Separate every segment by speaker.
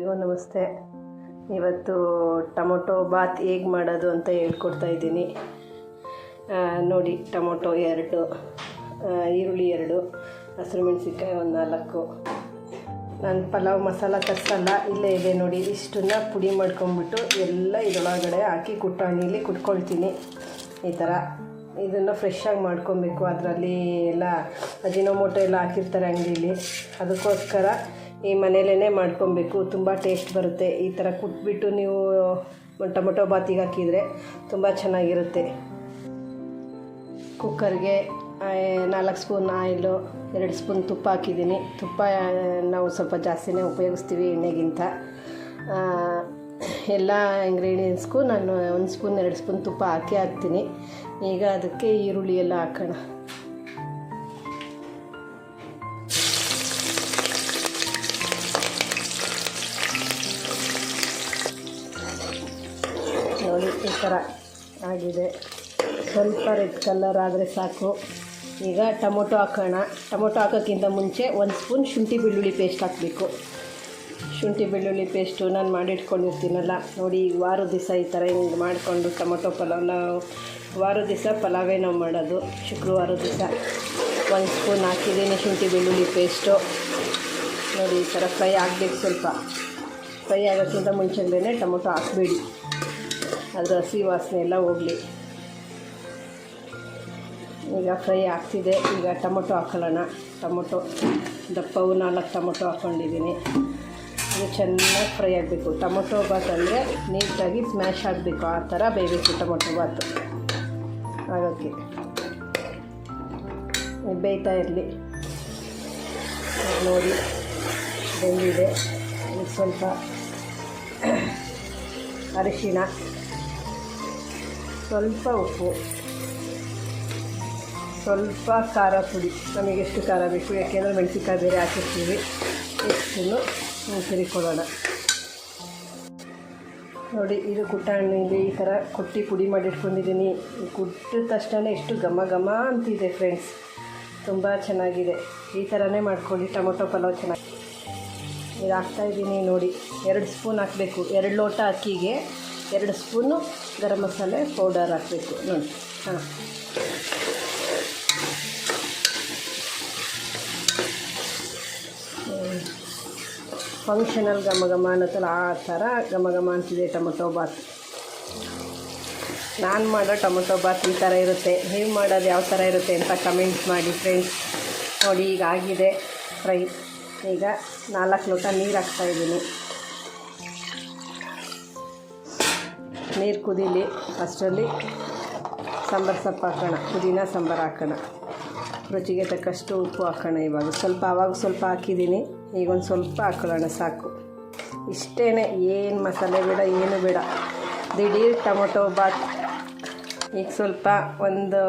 Speaker 1: ಅಯ್ಯೋ, ನಮಸ್ತೆ. ಇವತ್ತು ಟೊಮೊಟೊ ಬಾತ್ ಹೇಗೆ ಮಾಡೋದು ಅಂತ ಹೇಳ್ಕೊಡ್ತಾ ಇದ್ದೀನಿ. ನೋಡಿ, ಟೊಮೊಟೊ ಎರಡು ಈರುಳ್ಳಿ ಎರಡು, ಹಸಿರು ಮೆಣಸಿನ್ಕಾಯಿ ಒಂದು ನಾಲ್ಕು. ನಾನು ಪಲಾವ್ ಮಸಾಲ ತರಿಸಲ್ಲ, ಇಲ್ಲೇ ಇದೆ ನೋಡಿ, ಇಷ್ಟನ್ನ ಪುಡಿ ಮಾಡ್ಕೊಂಬಿಟ್ಟು ಎಲ್ಲ ಇದರೊಳಗಡೆ ಹಾಕಿ ಕುಟ್ಟಾಣಿಲಿ ಕುಟ್ಕೊಳ್ತೀನಿ. ಈ ಥರ ಇದನ್ನು ಫ್ರೆಶ್ಶಾಗಿ ಮಾಡ್ಕೊಬೇಕು, ಅದರಲ್ಲಿ ಎಲ್ಲ ಅಜಿನೋಮೋಟೊ ಎಲ್ಲ ಹಾಕಿರ್ತಾರೆ ಅಂಗಡೀಲಿ. ಅದಕ್ಕೋಸ್ಕರ ಈ ಮನೇಲೇ ಮಾಡ್ಕೊಬೇಕು, ತುಂಬ ಟೇಸ್ಟ್ ಬರುತ್ತೆ. ಈ ಥರ ಕುಟ್ಬಿಟ್ಟು ನೀವು ಟೊಮೊಟೊ ಬಾತಿಗೆ ಹಾಕಿದರೆ ತುಂಬ ಚೆನ್ನಾಗಿರುತ್ತೆ. ಕುಕ್ಕರ್ಗೆ ನಾಲ್ಕು ಸ್ಪೂನ್ ಆಯಿಲು, ಎರಡು ಸ್ಪೂನ್ ತುಪ್ಪ ಹಾಕಿದ್ದೀನಿ. ತುಪ್ಪ ನಾವು ಸ್ವಲ್ಪ ಜಾಸ್ತಿನೇ ಉಪಯೋಗಿಸ್ತೀವಿ ಎಣ್ಣೆಗಿಂತ. ಎಲ್ಲ ಇಂಗ್ರೀಡಿಯೆಂಟ್ಸ್ಗೂ ನಾನು ಒಂದು ಸ್ಪೂನ್, ಎರಡು ಸ್ಪೂನ್ ತುಪ್ಪ ಹಾಕಿ ಹಾಕ್ತೀನಿ. ಈಗ ಅದಕ್ಕೆ ಈರುಳ್ಳಿ ಎಲ್ಲ ಹಾಕೋಣ. ಈ ಥರ ಆಗಿದೆ. ಸ್ವಲ್ಪ ರೆಡ್ ಕಲರ್ ಆದರೆ ಸಾಕು. ಈಗ ಟೊಮೊಟೊ ಹಾಕೋಣ. ಟೊಮೊಟೊ ಹಾಕೋಕ್ಕಿಂತ ಮುಂಚೆ ಒಂದು ಸ್ಪೂನ್ ಶುಂಠಿ ಬೆಳ್ಳುಳ್ಳಿ ಪೇಸ್ಟ್ ಹಾಕಬೇಕು. ಶುಂಠಿ ಬೆಳ್ಳುಳ್ಳಿ ಪೇಸ್ಟು ನಾನು ಮಾಡಿಟ್ಕೊಂಡಿರ್ತೀನಲ್ಲ, ನೋಡಿ ಈಗ ವಾರ ದಿವಸ ಈ ಥರ ಹಿಂಗೆ ಮಾಡಿಕೊಂಡು ಟೊಮೊಟೊ ಪಲಾವ್ ನಾವು ವಾರ ದಿವಸ ಪಲಾವೇ ನಾವು ಮಾಡೋದು, ಶುಕ್ರವಾರ ದಿವಸ. ಒಂದು ಸ್ಪೂನ್ ಹಾಕಿದ್ದೀನಿ ಶುಂಠಿ ಬೆಳ್ಳುಳ್ಳಿ ಪೇಸ್ಟು ನೋಡಿ ಈ ಥರ ಫ್ರೈ ಆಗಬೇಕು ಸ್ವಲ್ಪ. ಫ್ರೈ ಆಗೋಕ್ಕಿಂತ ಮುಂಚೆನೇ ಟೊಮೊಟೊ ಹಾಕಬೇಡಿ. ಅದ್ರ ಹಸಿ ವಾಸನೆ ಎಲ್ಲ ಹೋಗಲಿ. ಈಗ ಫ್ರೈ ಆಗ್ತಿದೆ. ಈಗ ಟೊಮೊಟೊ ಹಾಕೊಳ್ಳೋಣ. ಟೊಮೊಟೊ ದಪ್ಪವು ನಾಲ್ಕು ಟೊಮೊಟೊ ಹಾಕ್ಕೊಂಡಿದ್ದೀನಿ ಇದು ಚೆನ್ನಾಗಿ ಫ್ರೈ ಆಗಬೇಕು. ಟೊಮೊಟೊ ಬಾತ್ ಅಂದರೆ ನೀಟಾಗಿ ಸ್ಮ್ಯಾಶ್ ಆಗಬೇಕು. ಆ ಥರ ಬೇಯಬೇಕು ಟೊಮೊಟೊ ಬಾತ್ ಇದು ಬೇಯ್ತಾ ಇರಲಿ. ನೋಡಿ. ಬೆಂದಿದೆ. ಸ್ವಲ್ಪ ಅರಿಶಿಣ. ಸ್ವಲ್ಪ ಉಪ್ಪು, ಸ್ವಲ್ಪ ಖಾರ ಪುಡಿ. ನಮಗೆ ಎಷ್ಟು ಖಾರ ಬೇಕು, ಯಾಕೆಂದರೆ ಮೆಣಸಿನ್ಕಾಯಿ ಬೇರೆ ಹಾಕಿರ್ತೀವಿ. ನಾನು ಸರಿ ಕೊಡೋಣ ನೋಡಿ, ಇದು ಕುಟ್ಟಾಣಿಲಿ ಈ ಥರ ಕುಟ್ಟಿ ಪುಡಿ ಮಾಡಿಟ್ಕೊಂಡಿದ್ದೀನಿ. ಕುಟ್ಟಿದ ತಕ್ಷಣ ಎಷ್ಟು ಘಮ ಘಮ ಅಂತಿದೆ ಫ್ರೆಂಡ್ಸ್. ತುಂಬ ಚೆನ್ನಾಗಿದೆ. ಈ ಥರನೇ ಮಾಡ್ಕೊಳ್ಳಿ. ಟೊಮೊಟೊ ಪಲಾವ್ ಚೆನ್ನಾಗಿ ಇದು ಹಾಕ್ತಾಯಿದ್ದೀನಿ ನೋಡಿ, ಎರಡು ಸ್ಪೂನ್ ಹಾಕಬೇಕು. ಎರಡು ಲೋಟ ಅಕ್ಕಿಗೆ. ಎರಡು ಸ್ಪೂನು ಗರಂ ಮಸಾಲೆ ಪೌಡರ್ ಹಾಕಬೇಕು, ನೋಡಿ. ಹಾಂ. ಫಂಕ್ಷನಲ್ ಘಮ ಘಮ ಅನ್ನೋತ್ತಲ್ಲ ಆ ಥರ ಘಮ ಘಮ ಅಂತಿದೆ ಟೊಮೊಟೊ ಬಾತ್. ನಾನು ಮಾಡೋ ಟೊಮೊಟೊ ಬಾತ್ ಈ ಥರ ಇರುತ್ತೆ. ನೀವು ಮಾಡೋದು ಯಾವ ಥರ ಇರುತ್ತೆ ಅಂತ ಕಮೆಂಟ್ ಮಾಡಿ ಫ್ರೆಂಡ್ಸ್ ನೋಡಿ, ಈಗ ಆಗಿದೆ ಫ್ರೈ ಈಗ ನಾಲ್ಕು ಲೋಟ ನೀರು ಹಾಕ್ತಾಯಿದ್ದೀನಿ ನೀರು ಕುದೀಲಿ ಅಷ್ಟರಲ್ಲಿ ಸಾಂಬಾರು ಸೊಪ್ಪು ಹಾಕೋಣ. ಪುದೀನ ಸಾಂಬಾರು ಹಾಕೋಣ. ರುಚಿಗೆ ತಕ್ಕಷ್ಟು ಉಪ್ಪು ಹಾಕೋಣ ಇವಾಗ. ಸ್ವಲ್ಪ ಆವಾಗ ಸ್ವಲ್ಪ ಹಾಕಿದ್ದೀನಿ. ಈಗ ಒಂದು ಸ್ವಲ್ಪ ಹಾಕೊಳ್ಳೋಣ, ಸಾಕು. ಇಷ್ಟೇ ಏನು ಮಸಾಲೆ ಬೇಡ, ಏನು ಬೇಡ. ದಿಢೀರ್ ಟೊಮೊಟೊ ಬಾತ್. ಈಗ ಸ್ವಲ್ಪ ಒಂದು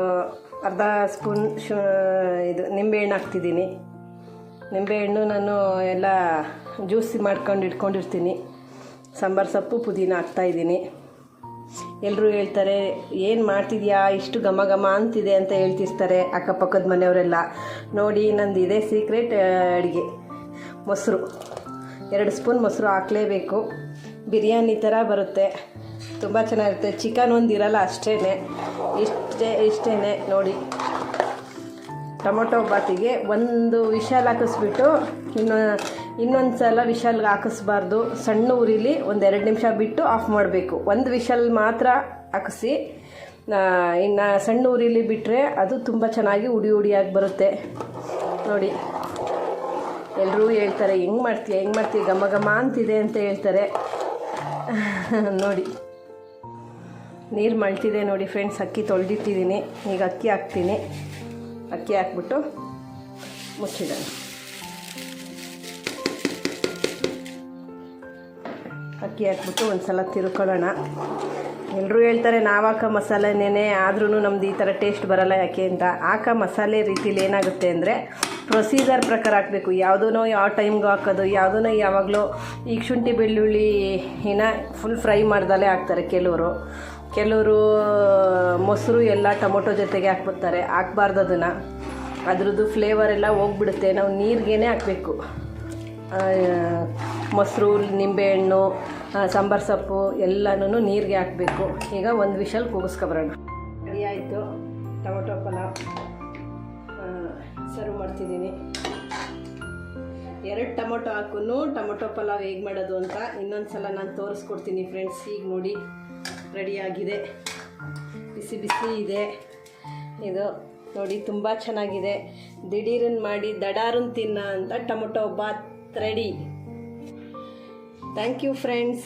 Speaker 1: ಅರ್ಧ ಸ್ಪೂನ್ ಶು, ಇದು ನಿಂಬೆಹಣ್ಣು ಹಾಕ್ತಿದ್ದೀನಿ. ನಿಂಬೆಹಣ್ಣು ನಾನು ಎಲ್ಲ ಜ್ಯೂಸಿ ಮಾಡ್ಕೊಂಡು ಇಟ್ಕೊಂಡಿರ್ತೀನಿ. ಸಾಂಬಾರು ಸೊಪ್ಪು ಪುದೀನ ಹಾಕ್ತಾಯಿದ್ದೀನಿ ಎಲ್ಲರೂ ಹೇಳ್ತಾರೆ, ಏನು ಮಾಡ್ತಿದ್ಯಾ? ಇಷ್ಟು ಘಮ ಘಮ ಅಂತಿದೆ ಅಂತ ಹೇಳ್ತಿರ್ತಾರೆ ಅಕ್ಕಪಕ್ಕದ ಮನೆಯವರೆಲ್ಲ. ನೋಡಿ, ನಂದು ಇದೇ ಸೀಕ್ರೆಟ್ ಅಡುಗೆ. ಮೊಸರು. ಎರಡು ಸ್ಪೂನ್ ಮೊಸರು ಹಾಕಲೇಬೇಕು. ಬಿರಿಯಾನಿ ಥರ ಬರುತ್ತೆ. ತುಂಬ ಚೆನ್ನಾಗಿರುತ್ತೆ. ಚಿಕನ್ ಒಂದು ಇರಲ್ಲ ಅಷ್ಟೇ ಇಷ್ಟೇ ಇಷ್ಟೇ ನೋಡಿ. ಟೊಮೊಟೊ ಬಾತಿಗೆ ಒಂದು ವಿಶಾಲ ಹಾಕಿಸ್ಬಿಟ್ಟು ಇನ್ನು ಇನ್ನೊಂದು ಸಲ ವಿಶಲ್ಗೆ ಹಾಕಿಸ್ಬಾರ್ದು. ಸಣ್ಣ ಉರಿಲಿ ಒಂದು ಎರಡು ನಿಮಿಷ ಬಿಟ್ಟು ಆಫ್ ಮಾಡಬೇಕು. ಒಂದು ವಿಶಲ್ ಮಾತ್ರ ಹಾಕಿಸಿ ಇನ್ನು ಸಣ್ಣ ಉರಿಲಿ ಬಿಟ್ಟರೆ ಅದು ತುಂಬ ಚೆನ್ನಾಗಿ ಉಡಿ ಉಡಿಯಾಗಿ ಬರುತ್ತೆ. ನೋಡಿ. ಎಲ್ಲರೂ ಹೇಳ್ತಾರೆ, ಹೆಂಗೆ ಮಾಡ್ತೀಯ ಹೆಂಗೆ ಮಾಡ್ತೀಯ, ಘಮ ಘಮ ಅಂತಿದೆ ಅಂತ ಹೇಳ್ತಾರೆ. ನೋಡಿ. ನೀರು ಮಳ್ತಿದೆ ನೋಡಿ ಫ್ರೆಂಡ್ಸ್, ಅಕ್ಕಿ ತೊಳೆದಿಟ್ಟಿದ್ದೀನಿ. ಈಗ ಅಕ್ಕಿ ಹಾಕ್ತೀನಿ. ಅಕ್ಕಿ ಹಾಕ್ಬಿಟ್ಟು ಮುಚ್ಚಿಡೋಣ. ಅಕ್ಕಿ ಹಾಕ್ಬಿಟ್ಟು ಒಂದು ಸಲ ತಿರ್ಕೊಳ್ಳೋಣ. ಎಲ್ಲರೂ ಹೇಳ್ತಾರೆ ನಾವು ಹಾಕೋ ಮಸಾಲೆನೇ ಆದ್ರೂ ನಮ್ದು ಈ ಥರ ಟೇಸ್ಟ್ ಬರಲ್ಲ ಯಾಕೆ ಅಂತ. ಹಾಕೋ ಮಸಾಲೆ ರೀತಿಲಿ ಏನಾಗುತ್ತೆ ಅಂದರೆ ಪ್ರೊಸೀಜರ್ ಪ್ರಕಾರ ಹಾಕಬೇಕು. ಯಾವುದೋ ಯಾವ ಟೈಮ್ಗೂ ಹಾಕೋದು ಯಾವುದೋ ಯಾವಾಗಲೂ ಈಗ ಶುಂಠಿ, ಬೆಳ್ಳುಳ್ಳಿ ಏನ ಫುಲ್ ಫ್ರೈ ಮಾಡ್ದಲೇ ಹಾಕ್ತಾರೆ ಕೆಲವರು. ಕೆಲವರು ಮೊಸರು ಎಲ್ಲ ಟೊಮೊಟೊ ಜೊತೆಗೆ ಹಾಕ್ಬಿಡ್ತಾರೆ. ಹಾಕ್ಬಾರ್ದು ಅದನ್ನು. ಅದ್ರದ್ದು ಫ್ಲೇವರ್ ಎಲ್ಲ ಹೋಗ್ಬಿಡುತ್ತೆ. ನಾವು ನೀರಿಗೇ ಹಾಕಬೇಕು. ಮೊಸರು ನಿಂಬೆಹಣ್ಣು ಸಾಂಬಾರು ಸೊಪ್ಪು ಎಲ್ಲನೂ ನೀರಿಗೆ ಹಾಕಬೇಕು. ಈಗ ಒಂದು ವಿಷಲ್ ಕೂಗಿಸ್ಕೊಬರೋಣ. ರೆಡಿ ಆಯಿತು. ಟೊಮೊಟೊ ಪಲಾವ್ ಸರ್ವ್ ಮಾಡ್ತಿದ್ದೀನಿ. ಎರಡು ಟೊಮೊಟೊ ಹಾಕೂ ಟೊಮೊಟೊ ಪಲಾವ್ ಹೇಗೆ ಮಾಡೋದು ಅಂತ ಇನ್ನೊಂದು ಸಲ ನಾನು ತೋರಿಸ್ಕೊಡ್ತೀನಿ ಫ್ರೆಂಡ್ಸ್. ಈಗ ನೋಡಿ ರೆಡಿಯಾಗಿದೆ ಬಿಸಿ ಬಿಸಿ ಇದೆ. ಇದು ನೋಡಿ, ತುಂಬ ಚೆನ್ನಾಗಿದೆ. ದಿಢೀರನ್ನು ಮಾಡಿ ದಡಾರನ್ನು ತಿನ್ನ ಅಂತ tomato bath ready. Thank you friends